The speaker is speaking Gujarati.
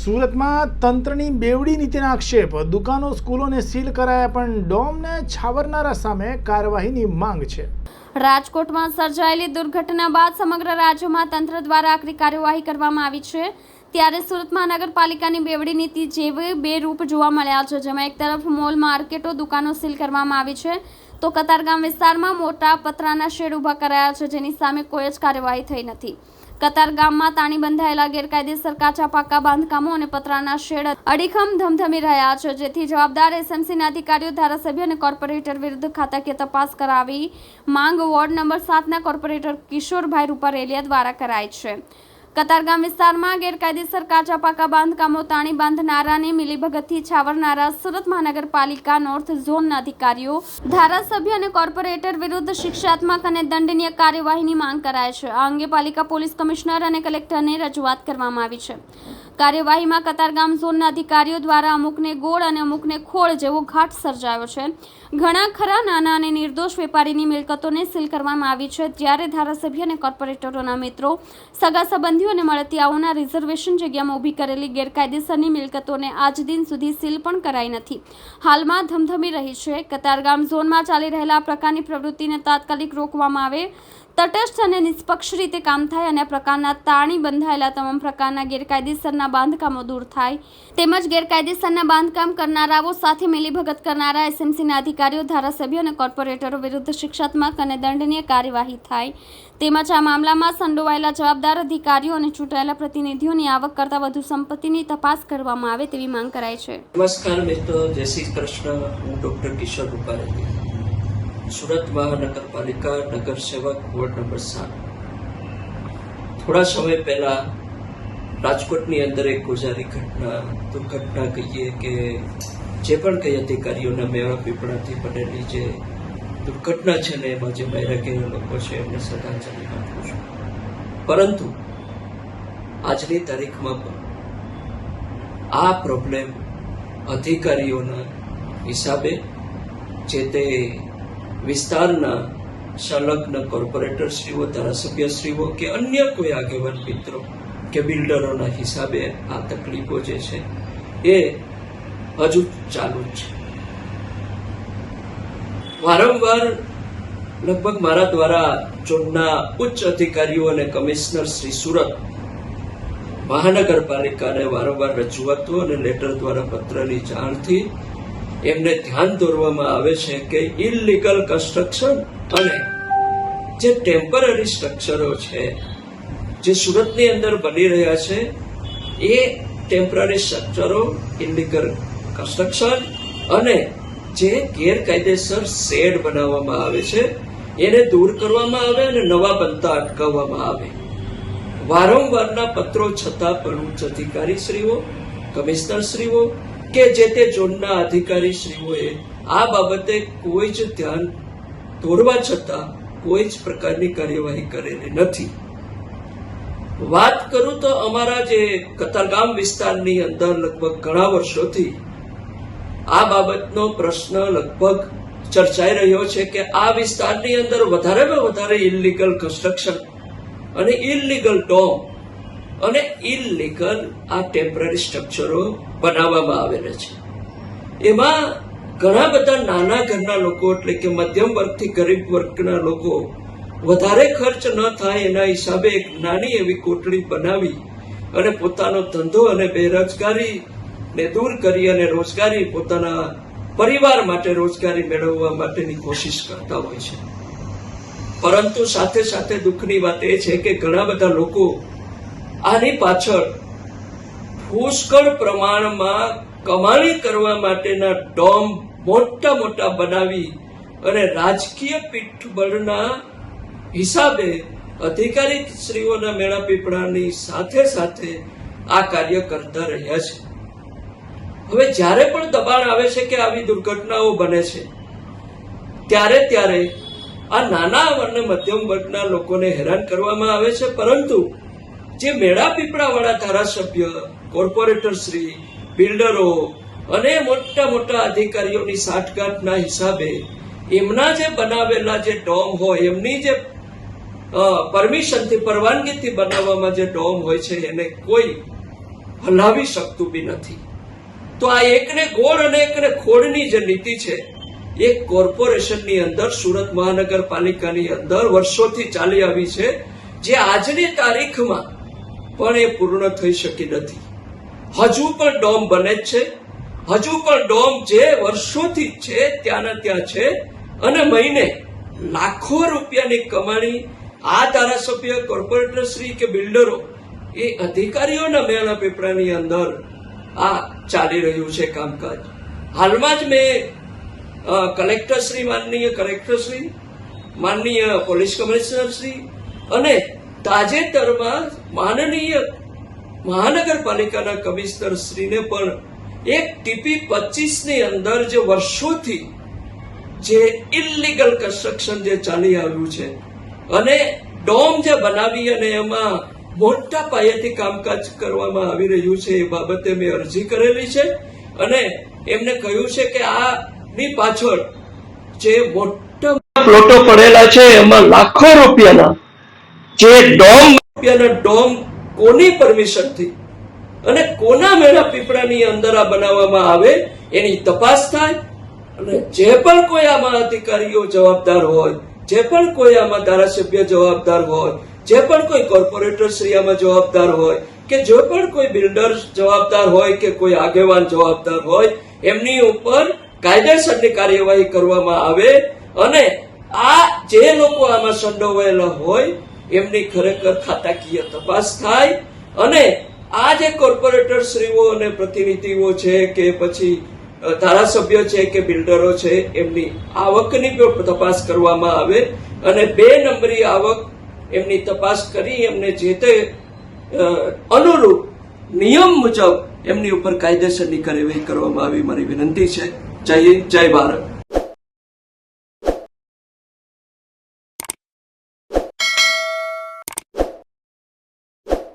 સુરતમાં તંત્રની બેવડી નીતિના આક્ષેપ. દુકાનો, સ્કૂલોને સીલ કરાયા, પણ ડોમને છાવરનારા સામે કાર્યવાહીની માંગ છે. રાજકોટમાં સર્જાયેલી દુર્ઘટના બાદ સમગ્ર રાજ્યમાં તંત્ર દ્વારા આકરી કાર્યવાહી કરવામાં આવી છે. ત્યારે સુરત મહાનગરપાલિકાની બેવડી નીતિ જેવી બે રૂપ જોવા મળ્યા છે. જેમાં એક તરફ મોલ માર્કેટો દુકાનો સીલ કરવામાં આવી છે, તો કતારગામ વિસ્તારમાં મોટા પતરાના શેડ ઊભા કરાયા છે. જેની સામે કોઈ જ કાર્યવાહી થઈ નથી. કતારગામમાં તાણી બંધાયેલા ગેરકાયદેસર કાચા પાકા બાંધકામો અને પતરાના શેડ અડીખમ ધમધમી રહ્યા છે, જેથી જવાબદાર એસએમસીના અધિકારીઓ, ધારાસભ્ય અને કોર્પોરેટર વિરુદ્ધ ખાતાકીય તપાસ કરાવી માંગ વોર્ડ નંબર સાતના કોર્પોરેટર કિશોરભાઈ રૂપારેલિયા દ્વારા કરાઈ છે. કતારગામ વિસ્તારમાં ગેરકાયદેસર કાચા પાકા બાંધકામો તાણી બાંધનારાને મિલીભગતથી છાવરનારા સુરત મહાનગરપાલિકા નોર્થ ઝોનના અધિકારીઓ, ધારાસભ્ય અને કોર્પોરેટર વિરુદ્ધ શિક્ષાત્મક અને દંડનીય કાર્યવાહીની માંગ કરાય છે. આ અંગે પાલિકા પોલીસ કમિશનર અને કલેક્ટરને રજૂઆત કરવામાં આવી છે. કાર્યવાહીમાં કતારગામ ઝોનના અધિકારીઓ દ્વારા અમુકને ગોળ અને અમુકને ખોળ જેવો ઘાટ સર્જાયો છે. ઘણા ખરા નાના અને નિર્દોષ વેપારીની મિલકતોને સીલ કરવામાં આવી છે. જ્યારે ધારાસભ્ય અને કોર્પોરેટરોના મિત્રો સગા સંબંધીઓ અને મળતિયાઓના રિઝર્વેશન જગ્યામાં ઊભી કરેલી ગેરકાયદેસરની મિલકતોને આજ દિન સુધી સીલ પણ કરાઈ નથી. હાલમાં ધમધમી રહી છે. કતારગામ ઝોનમાં ચાલી રહેલા આ પ્રકારની પ્રવૃત્તિને તાત્કાલિક રોકવામાં આવે. તટસ્થ અને નિષ્પક્ષ રીતે કામ થાય અને પ્રકારના તાણી બંધાયેલા તમામ પ્રકારના ગેરકાયદેસરના બાંધકામો દૂર થાય. તેમજ ગેરકાયદેસરના બાંધકામ કરનારાઓ સાથે મિલીભગત કરનારા એસએમસીના અધિકારીઓ, ધારાસભ્યો અને કોર્પોરેટરો વિરુદ્ધ શિક્ષાત્મક અને દંડનીય કાર્યવાહી થાય. તેમજ આ મામલામાં સંડોવાયેલા જવાબદાર અધિકારીઓ અને ચૂંટાયેલા પ્રતિનિધિઓની આવક કરતાં વધુ સંપત્તિની તપાસ કરવામાં આવે તેવી માંગ કરાઈ છે. નમસ્કાર મિત્રો, જય શ્રી કૃષ્ણ. હું ડોક્ટર કિશોર રૂપારેલી સુરત મહાનગરપાલિકા નગર વોર્ડ નંબર સાત. થોડા સમય પહેલા રાજકોટની અંદર એક ગુજારી ઘટના, દુર્ઘટના કહીએ કે જે પણ કઈ અધિકારીઓના મેળા પીપળાથી બનેલી જે દુર્ઘટના છે ને એમાં જે માર્યા ગયેલા લોકો છે, એમને શ્રદ્ધાંજલિ આપું છું. પરંતુ આજની તારીખમાં પણ આ પ્રોબ્લેમ અધિકારીઓના હિસાબે જે તે વિસ્તારના સંલગ્ન કોર્પોરેટરશ્રીઓ, ધારાસભ્યશ્રીઓ કે અન્ય કોઈ આગેવાન મિત્રો કે બિલ્ડરોના હિસાબે આ તકલીફો જે છે એ હજુ ચાલુ છે. વારંવાર લગભગ મારા દ્વારા ઝોનના ઉચ્ચ અધિકારીઓ અને કમિશનર શ્રી સુરત મહાનગરપાલિકાને વારંવાર રજૂઆતો અને લેટર દ્વારા પત્રની જાણથી એમને ધ્યાન દોરવામાં આવે છે કે ઇલીગલ કન્સ્ટ્રક્શન અને જે ટેમ્પરરી સ્ટ્રક્ચરો છે જે સુરતની અંદર બની રહ્યા છે, એ ટેમ્પરરી સ્ટ્રક્ચરો ઇન્ડિકર કન્સ્ટ્રક્શન અને જે ગેરકાયદેસર શેડ બનાવવામાં આવે છે, એને દૂર કરવામાં આવે અને નવા બનતા અટકાવવામાં આવે. વારંવારના પત્રો છતાં પણ ઉચ્ચ અધિકારીશ્રીઓ, કમિશનરશ્રીઓ કે જે તે ઝોનના અધિકારીશ્રીઓએ આ બાબતે કોઈ જ ધ્યાન દોરવા છતાં કોઈ જ પ્રકારની કાર્યવાહી કરેલી નથી. વાત કરું તો અમારા જે કતારગામ વિસ્તારની અંદર લગભગ ઘણા વર્ષોથી આ બાબતનો પ્રશ્ન લગભગ ચર્ચાઈ રહ્યો છે કે આ વિસ્તારની અંદર વધારેમાં વધારે ઇલીગલ કન્સ્ટ્રક્શન અને ઇલીગલ ડોમ અને ઇલીગલ આ ટેમ્પરરી સ્ટ્રક્ચરો બનાવવામાં આવેલા છે. એમાં ઘણા બધા નાના ઘરના લોકો, એટલે કે મધ્યમ વર્ગથી ગરીબ વર્ગના લોકો વધારે ખર્ચ ન થાય એના હિસાબે એક નાની એવી કોટડી બનાવી અને પોતાનો ધંધો અને બેરોજગારી ને દૂર કરી અને રોજગારી પોતાના પરિવાર માટે રોજગારી મેળવવા માટેની કોશિશ કરતા હોય છે. પરંતુ સાથે સાથે દુઃખની વાત એ છે કે ઘણા બધા લોકો આની પાછળ પુષ્કળ પ્રમાણમાં કમાણી કરવા માટેના ડોમ મોટા મોટા બનાવી અને રાજકીય પીઠબળના હિસાબે અધિકારી શ્રીઓના મેળા પીપળાની સાથે સાથે આ કાર્ય કરતા રહ્યા છે. હવે જ્યારે પણ દબાણ આવે છે કે આવી દુર્ઘટનાઓ બને છે, ત્યારે ત્યારે આ નાના અને મધ્યમ વર્ગના લોકોને હેરાન કરવામાં આવે છે. પરંતુ જે મેળા પીપળાવાળા ધારાસભ્ય, કોર્પોરેટર શ્રી, બિલ્ડરો અને મોટા મોટા અધિકારીઓની સાઠગાંઠના હિસાબે એમના જે બનાવેલા જે ડોમ હોય, એમની જે પરમિશનથી, પરવાનગીથી બનાવવામાં જે ડોમ હોય છે, એને કોઈ હલાવી શકતું બી નથી. તો આ એકને ગોળ અને એકને ખોળની જે નીતિ છે, એ કોર્પોરેશનની અંદર, સુરત મહાનગરપાલિકાની અંદર વર્ષોથી ચાલી આવી છે, જે આજની તારીખમાં પણ એ પૂર્ણ થઈ શકી નથી. હજુ પણ ડોમ બને જ છે, હજુ પણ ડોમ જે વર્ષોથી છે, ત્યાંના ત્યાં છે, અને મહિને લાખો રૂપિયાની કમાણી આ ધારાસભ્ય કોર્પોરેટર શ્રી કે બિલ્ડરો એ અધિકારીઓના મેળા પેપરાની અંદર આ ચાલી રહ્યું છે કામકાજ. હાલમાં જ મેં કલેક્ટરશ્રી કલેક્ટર શ્રી, માનનીય કલેક્ટર શ્રી, માનનીય પોલીસ કમિશનર શ્રી અને તાજેતરમાં માનનીય મહાનગરપાલિકાના કમિશનર શ્રીને પણ એક ટીપી પચીસની અંદર જે વર્ષોથી જે ઇલીગલ કન્સ્ટ્રક્શન જે ચાલી આવ્યું છે અને ડોમ જે બનાવી અને એમાં મોટા પાયેથી કામકાજ કરવામાં આવી રહ્યું છે એ બાબતે મેં અરજી કરેલી છે. અને એમને કહ્યું છે કે આની પાછળ જે મોટા પ્લોટો પડેલા છે, એમાં લાખો રૂપિયાના જે ડોમ રૂપિયાના ડોમ કોની પરમિશનથી અને કોના મેળા પીપળાની અંદર આ બનાવવામાં આવે, એની તપાસ થાય. અને જે પણ કોઈ આમાં અધિકારીઓ જવાબદાર હોય જે પણ કોઈ આમાં ધારાસભ્ય જવાબદાર હોય, જે પણ કોઈ કોર્પોરેટર શ્રી આમાં જવાબદાર હોય, કે જે પણ કોઈ બિલ્ડર જવાબદાર હોય કે કોઈ આગેવાન જવાબદાર હોય, એમની ઉપર કાયદેસરની કાર્યવાહી કરવામાં આવે અને આ જે લોકો આમાં સંડોવાયેલા હોય, એમની ખરેખર ખાતાકીય તપાસ થાય અને આ જે કોર્પોરેટર શ્રીઓ અને પ્રતિનિધિઓ છે કે પછી ધારાસભ્ય છે કે બિલ્ડરો છે, એમની આવકની તપાસ કરવામાં આવે અને બે નંબરી આવક એમની તપાસ કરી એમને જે તે અનુરૂપ નિયમ મુજબ એમની ઉપર કાયદેસરની કાર્યવાહી કરવામાં આવી. મારી વિનંતી છે. જય જય ભારત.